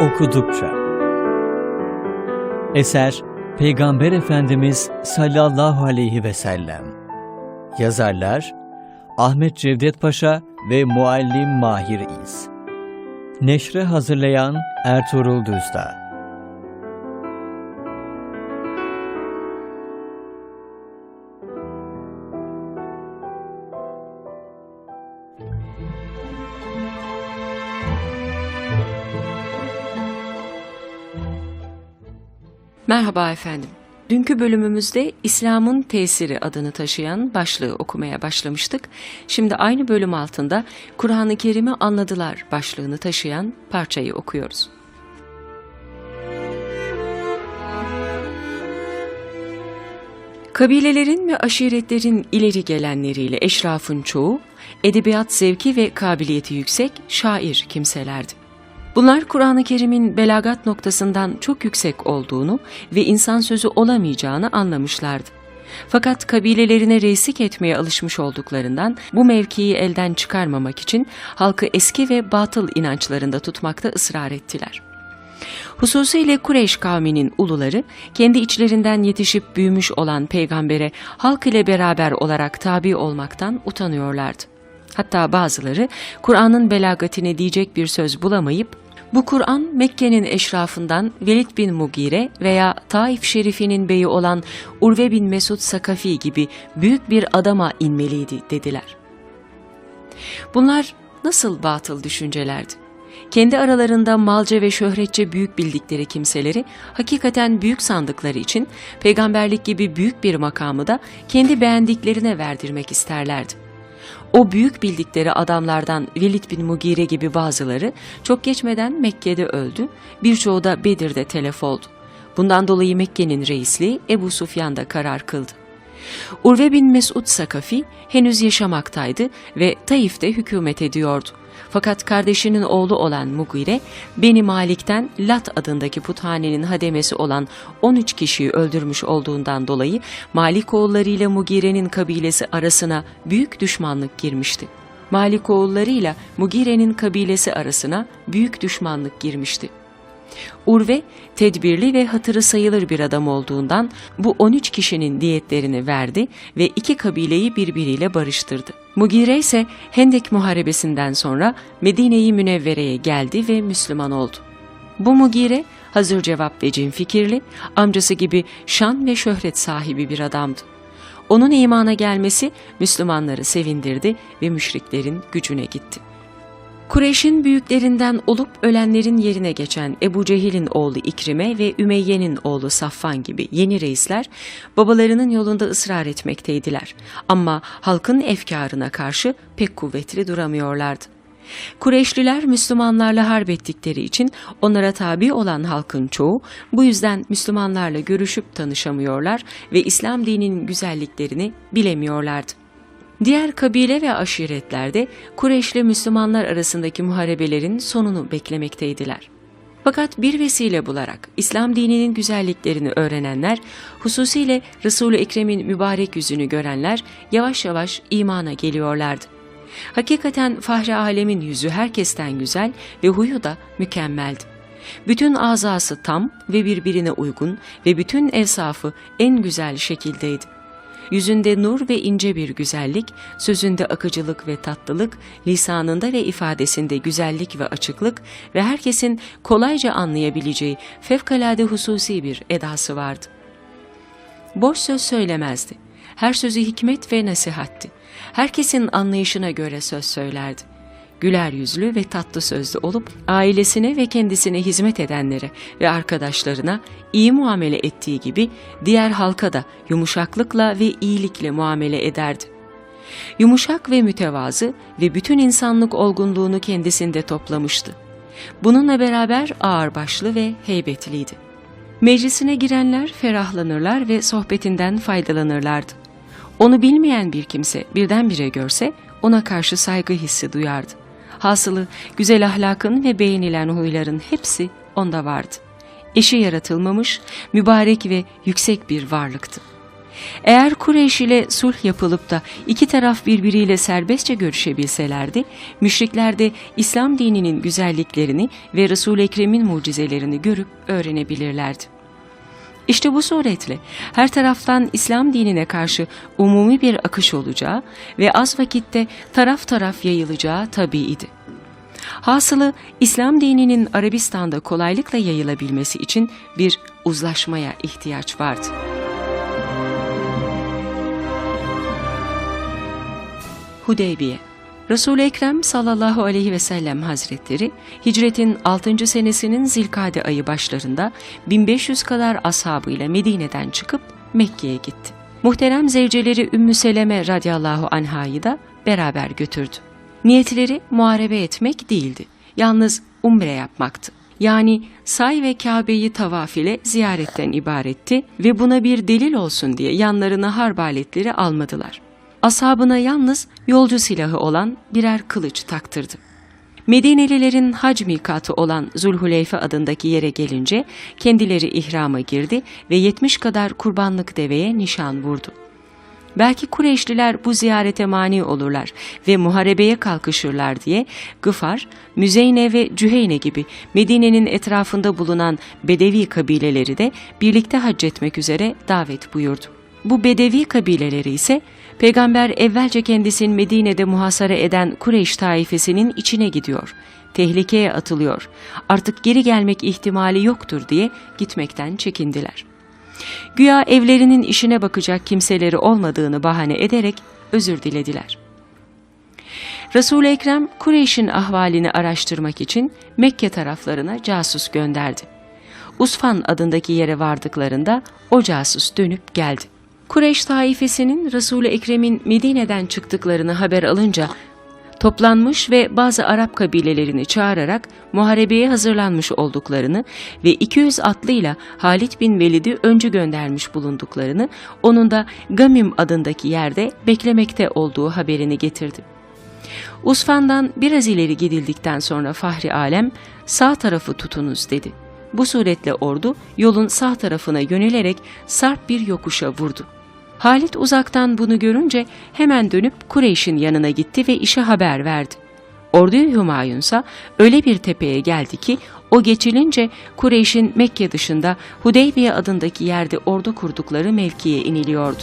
okudukça. Eser Peygamber Efendimiz sallallahu aleyhi ve sellem. Yazarlar Ahmet Cevdet Paşa ve Muallim Mahir İz. Neşre hazırlayan Ertuğrul Düzdağ. Merhaba efendim. Dünkü bölümümüzde İslam'ın tesiri adını taşıyan başlığı okumaya başlamıştık. Şimdi aynı bölüm altında Kur'an-ı Kerim'i anladılar başlığını taşıyan parçayı okuyoruz. Kabilelerin ve aşiretlerin ileri gelenleriyle eşrafın çoğu, edebiyat zevki ve kabiliyeti yüksek şair kimselerdi. Bunlar Kur'an-ı Kerim'in belagat noktasından çok yüksek olduğunu ve insan sözü olamayacağını anlamışlardı. Fakat kabilelerine reislik etmeye alışmış olduklarından bu mevkiyi elden çıkarmamak için halkı eski ve batıl inançlarında tutmakta ısrar ettiler. Hususiyle Kureyş kavminin uluları kendi içlerinden yetişip büyümüş olan peygambere halk ile beraber olarak tabi olmaktan utanıyorlardı. Hatta bazıları Kur'an'ın belagatine diyecek bir söz bulamayıp bu Kur'an Mekke'nin eşrafından Velid bin Mugire veya Taif şerifinin beyi olan Urve bin Mesud Sakafi gibi büyük bir adama inmeliydi dediler. Bunlar nasıl batıl düşüncelerdi? Kendi aralarında malca ve şöhretçe büyük bildikleri kimseleri hakikaten büyük sandıkları için peygamberlik gibi büyük bir makamı da kendi beğendiklerine verdirmek isterlerdi. O büyük bildikleri adamlardan Velid bin Mugire gibi bazıları çok geçmeden Mekke'de öldü, birçoğu da Bedir'de telef oldu. Bundan dolayı Mekke'nin reisliği Ebu Sufyan'da karar kıldı. Urve bin Mesud Sakafi henüz yaşamaktaydı ve Taif'te hükümet ediyordu. Fakat kardeşinin oğlu olan Mugire, Beni Malik'ten Lat adındaki puthanenin hademesi olan 13 kişiyi öldürmüş olduğundan dolayı Malik oğulları ile Mugire'nin kabilesi arasına büyük düşmanlık girmişti. Malik oğulları ile Mugire'nin kabilesi arasına büyük düşmanlık girmişti. Urve, tedbirli ve hatırı sayılır bir adam olduğundan bu 13 kişinin diyetlerini verdi ve iki kabileyi birbiriyle barıştırdı. Mugire ise Hendek Muharebesi'nden sonra Medine-i Münevvere'ye geldi ve Müslüman oldu. Bu Mugire, hazır cevap ve cin fikirli, amcası gibi şan ve şöhret sahibi bir adamdı. Onun imana gelmesi Müslümanları sevindirdi ve müşriklerin gücüne gitti. Kureyş'in büyüklerinden olup ölenlerin yerine geçen Ebu Cehil'in oğlu İkrime ve Ümeyye'nin oğlu Safvan gibi yeni reisler babalarının yolunda ısrar etmekteydiler. Ama halkın efkarına karşı pek kuvvetli duramıyorlardı. Kureyşliler Müslümanlarla harp ettikleri için onlara tabi olan halkın çoğu bu yüzden Müslümanlarla görüşüp tanışamıyorlar ve İslam dininin güzelliklerini bilemiyorlardı. Diğer kabile ve aşiretlerde Kureyşli Müslümanlar arasındaki muharebelerin sonunu beklemekteydiler. Fakat bir vesile bularak İslam dininin güzelliklerini öğrenenler, hususiyle Resul-i Ekrem'in mübarek yüzünü görenler yavaş yavaş imana geliyorlardı. Hakikaten Fahri Alem'in yüzü herkesten güzel ve huyu da mükemmeldi. Bütün azası tam ve birbirine uygun ve bütün evsafı en güzel şekildeydi. Yüzünde nur ve ince bir güzellik, sözünde akıcılık ve tatlılık, lisanında ve ifadesinde güzellik ve açıklık ve herkesin kolayca anlayabileceği fevkalade hususi bir edası vardı. Boş söz söylemezdi. Her sözü hikmet ve nasihatti. Herkesin anlayışına göre söz söylerdi güler yüzlü ve tatlı sözlü olup ailesine ve kendisine hizmet edenlere ve arkadaşlarına iyi muamele ettiği gibi diğer halka da yumuşaklıkla ve iyilikle muamele ederdi. Yumuşak ve mütevazı ve bütün insanlık olgunluğunu kendisinde toplamıştı. Bununla beraber ağırbaşlı ve heybetliydi. Meclisine girenler ferahlanırlar ve sohbetinden faydalanırlardı. Onu bilmeyen bir kimse birdenbire görse ona karşı saygı hissi duyardı. Hasılı güzel ahlakın ve beğenilen huyların hepsi onda vardı. Eşi yaratılmamış, mübarek ve yüksek bir varlıktı. Eğer Kureyş ile sulh yapılıp da iki taraf birbiriyle serbestçe görüşebilselerdi, müşrikler de İslam dininin güzelliklerini ve Resul-i Ekrem'in mucizelerini görüp öğrenebilirlerdi. İşte bu suretle her taraftan İslam dinine karşı umumi bir akış olacağı ve az vakitte taraf taraf yayılacağı tabiiydi. Hasılı İslam dininin Arabistan'da kolaylıkla yayılabilmesi için bir uzlaşmaya ihtiyaç vardı. Hudeybiye Resul-i Ekrem sallallahu aleyhi ve sellem hazretleri hicretin 6. senesinin zilkade ayı başlarında 1500 kadar ashabıyla Medine'den çıkıp Mekke'ye gitti. Muhterem zevceleri Ümmü Seleme radıyallahu anhayı da beraber götürdü. Niyetleri muharebe etmek değildi. Yalnız umre yapmaktı. Yani say ve Kabe'yi tavaf ile ziyaretten ibaretti ve buna bir delil olsun diye yanlarına harp aletleri almadılar. Ashabına yalnız yolcu silahı olan birer kılıç taktırdı. Medinelilerin hac mikatı olan Zulhuleyfe adındaki yere gelince kendileri ihrama girdi ve 70 kadar kurbanlık deveye nişan vurdu. Belki Kureyşliler bu ziyarete mani olurlar ve muharebeye kalkışırlar diye Gıfar, Müzeyne ve Cüheyne gibi Medine'nin etrafında bulunan Bedevi kabileleri de birlikte hac etmek üzere davet buyurdu. Bu Bedevi kabileleri ise Peygamber evvelce kendisini Medine'de muhasara eden Kureyş taifesinin içine gidiyor, tehlikeye atılıyor, artık geri gelmek ihtimali yoktur diye gitmekten çekindiler. Güya evlerinin işine bakacak kimseleri olmadığını bahane ederek özür dilediler. Resul-i Ekrem Kureyş'in ahvalini araştırmak için Mekke taraflarına casus gönderdi. Usfan adındaki yere vardıklarında o casus dönüp geldi. Kureyş taifesinin Resul-i Ekrem'in Medine'den çıktıklarını haber alınca toplanmış ve bazı Arap kabilelerini çağırarak muharebeye hazırlanmış olduklarını ve 200 atlıyla Halit bin Velid'i öncü göndermiş bulunduklarını, onun da Gamim adındaki yerde beklemekte olduğu haberini getirdi. Usfan'dan biraz ileri gidildikten sonra Fahri Alem sağ tarafı tutunuz dedi. Bu suretle ordu yolun sağ tarafına yönelerek sarp bir yokuşa vurdu. Halit uzaktan bunu görünce hemen dönüp Kureyş'in yanına gitti ve işe haber verdi. Ordu Hümayun ise öyle bir tepeye geldi ki o geçilince Kureyş'in Mekke dışında Hudeybiye adındaki yerde ordu kurdukları mevkiye iniliyordu.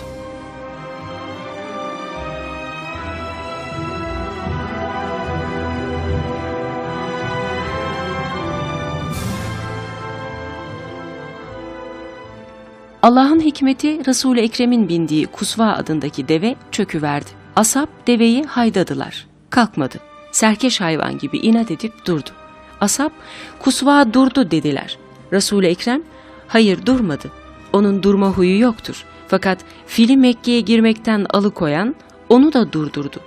Allah'ın hikmeti Resul-i Ekrem'in bindiği Kusva adındaki deve çöküverdi. Asap deveyi haydadılar. Kalkmadı. Serkeş hayvan gibi inat edip durdu. Asap, Kusva durdu dediler. Resul-i Ekrem, hayır durmadı. Onun durma huyu yoktur. Fakat fili Mekke'ye girmekten alıkoyan onu da durdurdu.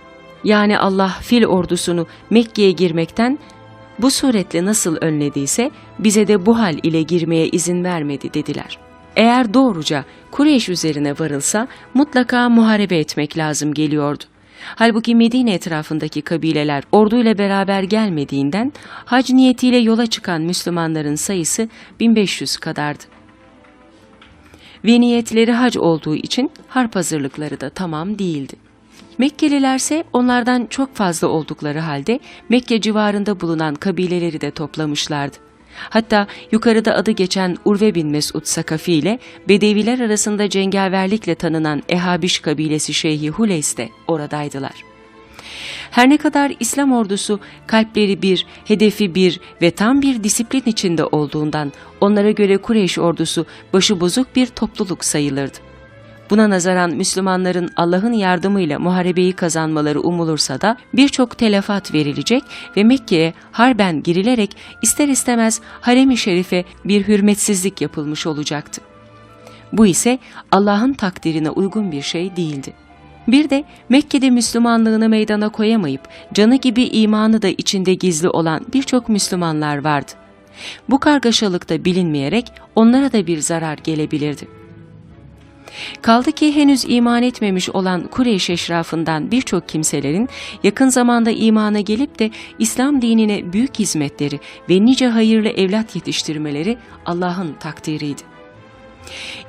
Yani Allah fil ordusunu Mekke'ye girmekten bu suretle nasıl önlediyse bize de bu hal ile girmeye izin vermedi dediler.'' Eğer doğruca Kureyş üzerine varılsa mutlaka muharebe etmek lazım geliyordu. Halbuki Medine etrafındaki kabileler orduyla beraber gelmediğinden hac niyetiyle yola çıkan Müslümanların sayısı 1500 kadardı. Ve niyetleri hac olduğu için harp hazırlıkları da tamam değildi. Mekkelilerse onlardan çok fazla oldukları halde Mekke civarında bulunan kabileleri de toplamışlardı. Hatta yukarıda adı geçen Urve bin Mesud Sakafi ile Bedeviler arasında cengaverlikle tanınan Ehabiş kabilesi Şeyhi Huleys de oradaydılar. Her ne kadar İslam ordusu kalpleri bir, hedefi bir ve tam bir disiplin içinde olduğundan onlara göre Kureyş ordusu başı bozuk bir topluluk sayılırdı. Buna nazaran Müslümanların Allah'ın yardımıyla muharebeyi kazanmaları umulursa da birçok telafat verilecek ve Mekke'ye harben girilerek ister istemez harem-i şerife bir hürmetsizlik yapılmış olacaktı. Bu ise Allah'ın takdirine uygun bir şey değildi. Bir de Mekke'de Müslümanlığını meydana koyamayıp canı gibi imanı da içinde gizli olan birçok Müslümanlar vardı. Bu kargaşalıkta bilinmeyerek onlara da bir zarar gelebilirdi. Kaldı ki henüz iman etmemiş olan Kureyş eşrafından birçok kimselerin yakın zamanda imana gelip de İslam dinine büyük hizmetleri ve nice hayırlı evlat yetiştirmeleri Allah'ın takdiriydi.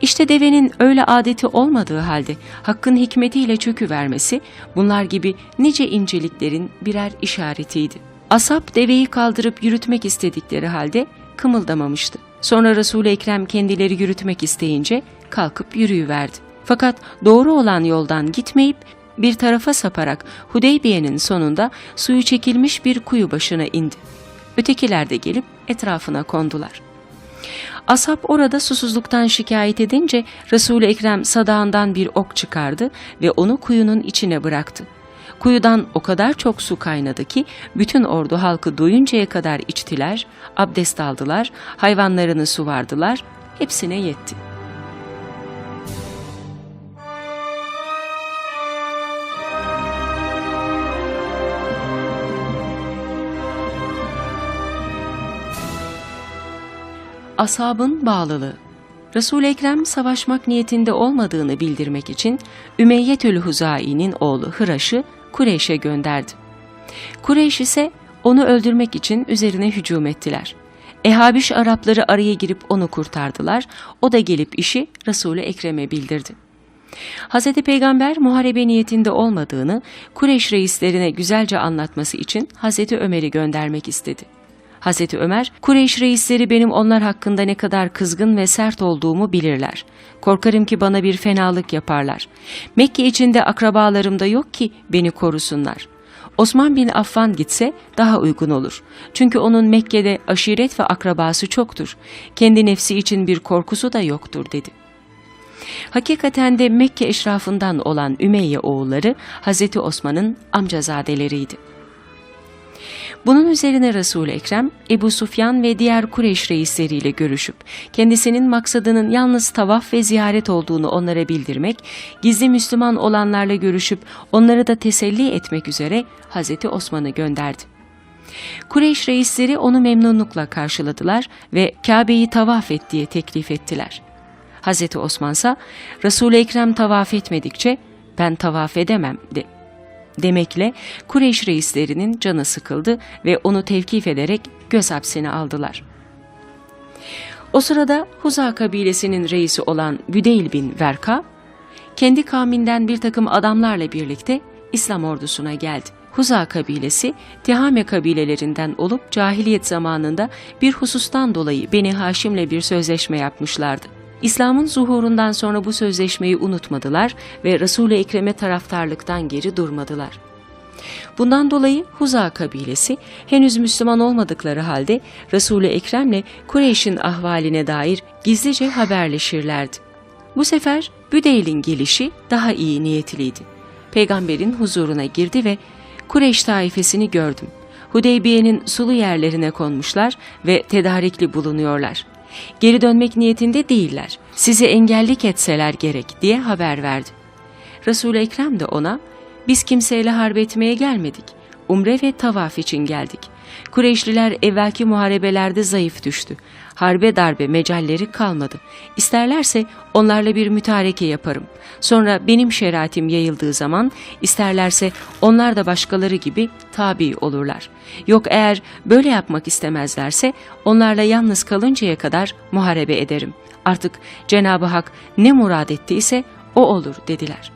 İşte devenin öyle adeti olmadığı halde hakkın hikmetiyle çöküvermesi bunlar gibi nice inceliklerin birer işaretiydi. Asap deveyi kaldırıp yürütmek istedikleri halde kımıldamamıştı. Sonra Resul-i Ekrem kendileri yürütmek isteyince kalkıp yürüyüverdi. Fakat doğru olan yoldan gitmeyip bir tarafa saparak Hudeybiye'nin sonunda suyu çekilmiş bir kuyu başına indi. Ötekiler de gelip etrafına kondular. Asap orada susuzluktan şikayet edince Resul-i Ekrem sadağından bir ok çıkardı ve onu kuyunun içine bıraktı. Kuyudan o kadar çok su kaynadı ki bütün ordu halkı doyuncaya kadar içtiler, abdest aldılar, hayvanlarını suvardılar, hepsine yetti. Asabın bağlılığı Resul-i Ekrem savaşmak niyetinde olmadığını bildirmek için Ümeyyetül Huzai'nin oğlu Hıraş'ı Kureyş'e gönderdi. Kureyş ise onu öldürmek için üzerine hücum ettiler. Ehabiş Arapları araya girip onu kurtardılar. O da gelip işi Resul-i Ekrem'e bildirdi. Hz. Peygamber muharebe niyetinde olmadığını Kureyş reislerine güzelce anlatması için Hz. Ömer'i göndermek istedi. Hazreti Ömer, Kureyş reisleri benim onlar hakkında ne kadar kızgın ve sert olduğumu bilirler. Korkarım ki bana bir fenalık yaparlar. Mekke içinde akrabalarım da yok ki beni korusunlar. Osman bin Affan gitse daha uygun olur. Çünkü onun Mekke'de aşiret ve akrabası çoktur. Kendi nefsi için bir korkusu da yoktur dedi. Hakikaten de Mekke eşrafından olan Ümeyye oğulları Hazreti Osman'ın amcazadeleriydi. Bunun üzerine Resul-i Ekrem, Ebu Sufyan ve diğer Kureyş reisleriyle görüşüp, kendisinin maksadının yalnız tavaf ve ziyaret olduğunu onlara bildirmek, gizli Müslüman olanlarla görüşüp onları da teselli etmek üzere Hazreti Osman'ı gönderdi. Kureyş reisleri onu memnunlukla karşıladılar ve Kabe'yi tavaf et diye teklif ettiler. Hazreti Osman ise Resul-i Ekrem tavaf etmedikçe ben tavaf edemem dedi demekle Kureyş reislerinin canı sıkıldı ve onu tevkif ederek göz hapsine aldılar. O sırada Huza kabilesinin reisi olan Büdeyl bin Verka, kendi kavminden bir takım adamlarla birlikte İslam ordusuna geldi. Huza kabilesi Tihame kabilelerinden olup cahiliyet zamanında bir husustan dolayı Beni Haşim'le bir sözleşme yapmışlardı. İslam'ın zuhurundan sonra bu sözleşmeyi unutmadılar ve Resul-i Ekrem'e taraftarlıktan geri durmadılar. Bundan dolayı Huza kabilesi henüz Müslüman olmadıkları halde Resul-i Ekrem'le Kureyş'in ahvaline dair gizlice haberleşirlerdi. Bu sefer Büdeyl'in gelişi daha iyi niyetliydi. Peygamberin huzuruna girdi ve Kureyş taifesini gördüm. Hudeybiye'nin sulu yerlerine konmuşlar ve tedarikli bulunuyorlar. Geri dönmek niyetinde değiller. Sizi engellik etseler gerek diye haber verdi. Resul-i Ekrem de ona biz kimseyle harp etmeye gelmedik. Umre ve tavaf için geldik. Kureyşliler evvelki muharebelerde zayıf düştü. Harbe darbe mecalleri kalmadı. İsterlerse onlarla bir mütareke yaparım. Sonra benim şeriatim yayıldığı zaman isterlerse onlar da başkaları gibi tabi olurlar. Yok eğer böyle yapmak istemezlerse onlarla yalnız kalıncaya kadar muharebe ederim. Artık Cenab-ı Hak ne murad ettiyse o olur dediler.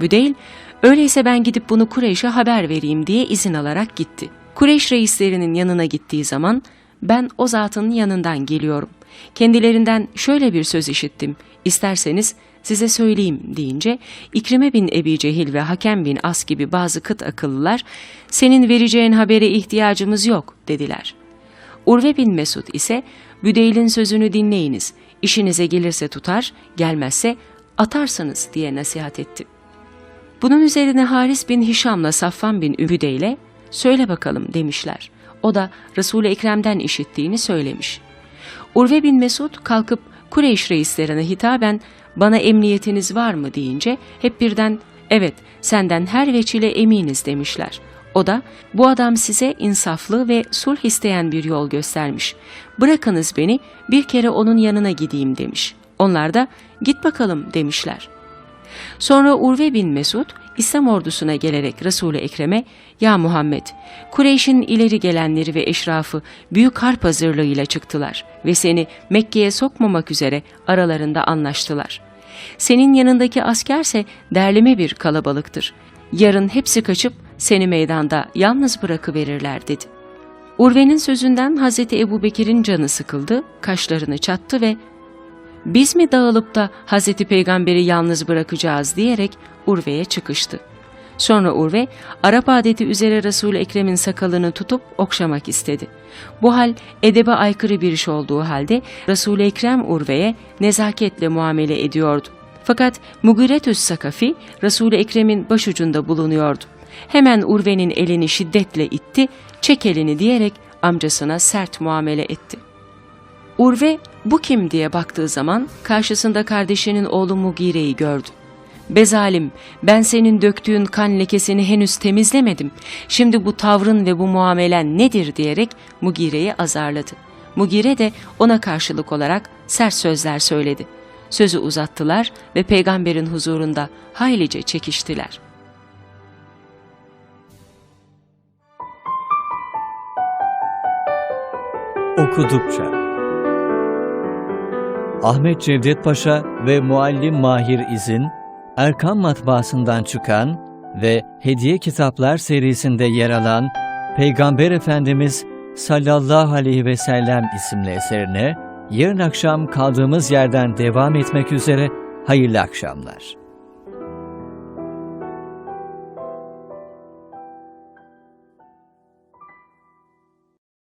Büdeyl Öyleyse ben gidip bunu Kureyş'e haber vereyim diye izin alarak gitti. Kureyş reislerinin yanına gittiği zaman ben o zatın yanından geliyorum. Kendilerinden şöyle bir söz işittim. İsterseniz size söyleyeyim deyince İkrime bin Ebi Cehil ve Hakem bin As gibi bazı kıt akıllılar senin vereceğin habere ihtiyacımız yok dediler. Urve bin Mesud ise Büdeyl'in sözünü dinleyiniz. İşinize gelirse tutar, gelmezse atarsınız diye nasihat etti. Bunun üzerine Haris bin Hişam'la Safvan bin Übüde söyle bakalım demişler. O da Resul-i Ekrem'den işittiğini söylemiş. Urve bin Mesud kalkıp Kureyş reislerine hitaben bana emniyetiniz var mı deyince hep birden evet senden her veçile eminiz demişler. O da bu adam size insaflı ve sulh isteyen bir yol göstermiş. Bırakınız beni bir kere onun yanına gideyim demiş. Onlar da git bakalım demişler.'' Sonra Urve bin Mesud İslam ordusuna gelerek Resul-i Ekrem'e ''Ya Muhammed, Kureyş'in ileri gelenleri ve eşrafı büyük harp hazırlığıyla çıktılar ve seni Mekke'ye sokmamak üzere aralarında anlaştılar. Senin yanındaki askerse derleme bir kalabalıktır. Yarın hepsi kaçıp seni meydanda yalnız bırakıverirler.'' dedi. Urve'nin sözünden Hazreti Ebubekir'in canı sıkıldı, kaşlarını çattı ve biz mi dağılıp da Hazreti Peygamber'i yalnız bırakacağız diyerek Urve'ye çıkıştı. Sonra Urve, Arap adeti üzere Resul-i Ekrem'in sakalını tutup okşamak istedi. Bu hal edebe aykırı bir iş olduğu halde Resul-i Ekrem Urve'ye nezaketle muamele ediyordu. Fakat Mugiretüs Sakafi Resul-i Ekrem'in başucunda bulunuyordu. Hemen Urve'nin elini şiddetle itti, çek elini diyerek amcasına sert muamele etti. Urve bu kim diye baktığı zaman karşısında kardeşinin oğlu Mugire'yi gördü. Bezalim, ben senin döktüğün kan lekesini henüz temizlemedim. Şimdi bu tavrın ve bu muamelen nedir diyerek Mugire'yi azarladı. Mugire de ona karşılık olarak sert sözler söyledi. Sözü uzattılar ve peygamberin huzurunda haylice çekiştiler. Okudukça Ahmet Cevdet Paşa ve Muallim Mahir İz'in Erkam Matbaası'ndan çıkan ve Hediye Kitaplar serisinde yer alan Peygamber Efendimiz sallallahu aleyhi ve sellem isimli eserine yarın akşam kaldığımız yerden devam etmek üzere hayırlı akşamlar.